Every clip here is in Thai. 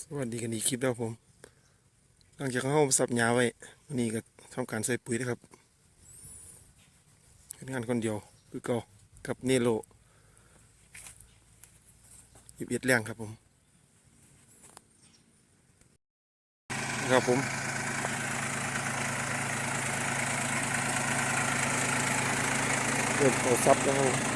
สวัสดีกันอีกคลิปแล้วผม หลังจากเข้าสับหญ้าไว้วันนี้ก็ทำการใส่ปุ๋ยนะครับเป็นงานคนเดียวคือเก่ากับเนโลหยิบเอ็ดแรงครับผม ครับผมเริ่มเอาซับแล้ว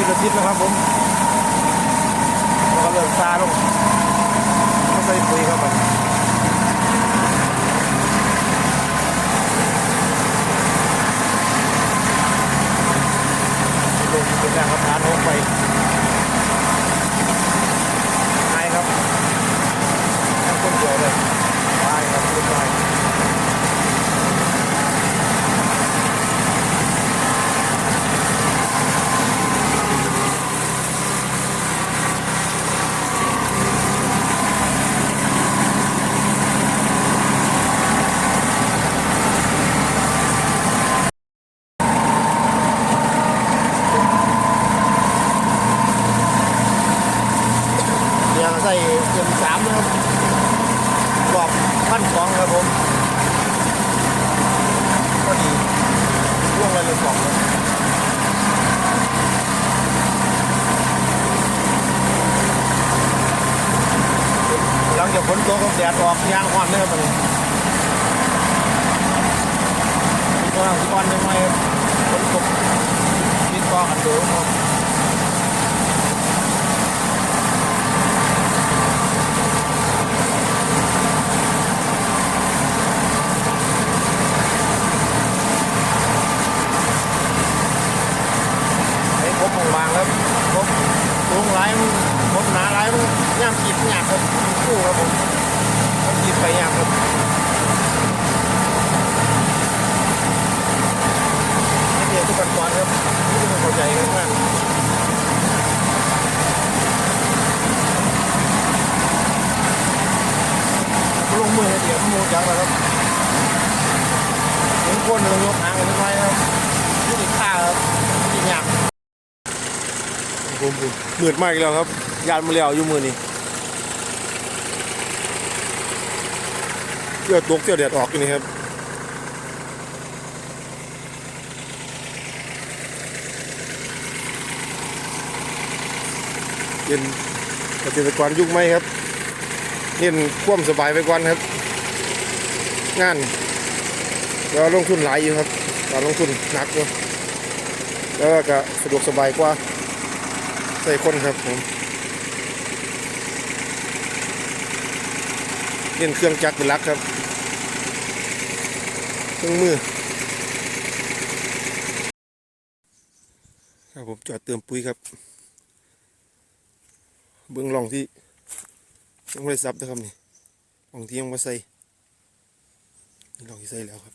ปิดระซิบนะครับผมแล้วก็เลิกซาลงไม่ใช่ปุ๋ยเข้าไปลงเป็นแรงครับทานลงไปไายครับแค่ต้นเดียวเลยไปครับขึ้นไป เนี่ยใส่เต็มสามนะครับรอบพันสองครับผมก็ดีร่วงเลยเลยสองหลังจากฝนตกก็แดดออกยางอ่อนเลยครับมันมีกำลังอ่อนยังไงฝนตกติดต่อกันดูครับ ไอ้ครบของบางครับครบสูงหลาย มหนาหลายมันย่ามจีบหยาบครับคู่ครับผมต้องจีบไปหยาบครับเดียวทุกขั้นตอนครับที่ต้องเข้าใจกันมากลงมือเดี๋ยวมันโมจังแล้วครับถึงคนหนึ่งยกหางกันไว้ครับนี่ติดข้าครับกินหยาบมผมมืดมากอีกแล้วครับ ยานมาแล้วอยู่มือนี่เสื้อตกเสื้อแดดออกอยู่นี่ครับเป็นเกษตรกรยุคใหม่ครับเน้นควมสบายไปก่อนครับ งานเราลงทุนหลายอยู่ครับการลงทุนหนักอยู่แล้วก็สะดวกสบายกว่าใส่คนครับผม เล่นเครื่องจักรเป็นลักครับ เครื่องมือครับผมจอดเติมปุ๋ยครับ เบื้องล่องที่ยังไม่ได้ซับนะครับนี่ล่องที่ยังไม่ใส่ล่องที่ใส่แล้วครับ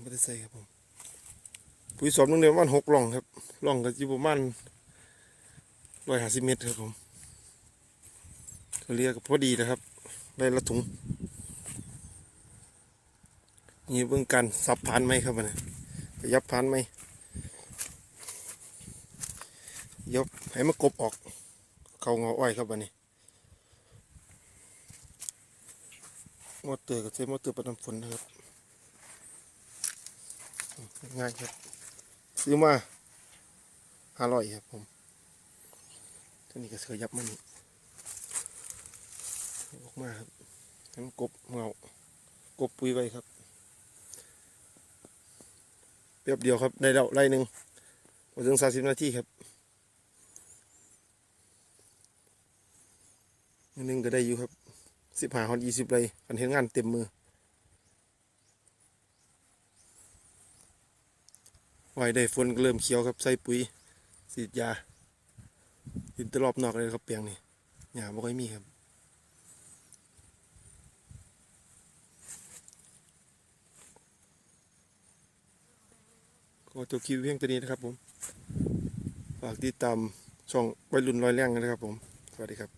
ไม่ได้ใส่ครับผม ปุ๋ยสอบนึงเดียวมาณหกล่องครับล่องก็อยู่ประมาณร้อยห้าสิบเมตรครับผมเรียกพอดีนะครับได้ละถุงนี่เบื้องการสับผ่านไหมครับมันขยับผ่านไหมยกให้มันกบออก เขาเงาอ้อยครับวันนี้มอเตอร์กับใช้มอเตอร์ประน้ำฝนนะครับ ง่ายครับ ซื้อมาห้าร้อยครับผมตัวนี้ก็เสือยับมันนี่ออกมาครับให้นกบเงากบปุยไว้ครับเปียบเดียวครับได้แล้วไล่หนึ่งพอถึงสามสิบนาทีครับหนึ่งก็ได้อยู่ครับสิบหาหอนยี่สิบไรกันเห็นงานเต็มมือ ไว้ได้ฝนก็เริ่มเขียวครับใส่ปุ๋ยฉีดยาดินตลอบนอกเลยครับเปียงนี่หญ้าไม่ค่อยมีครับก็จบคลิปเพียงตัวนี้นะครับผม ฝากติดตามช่องวัยรุ่นรอยแรงนะครับผม สวัสดีครับ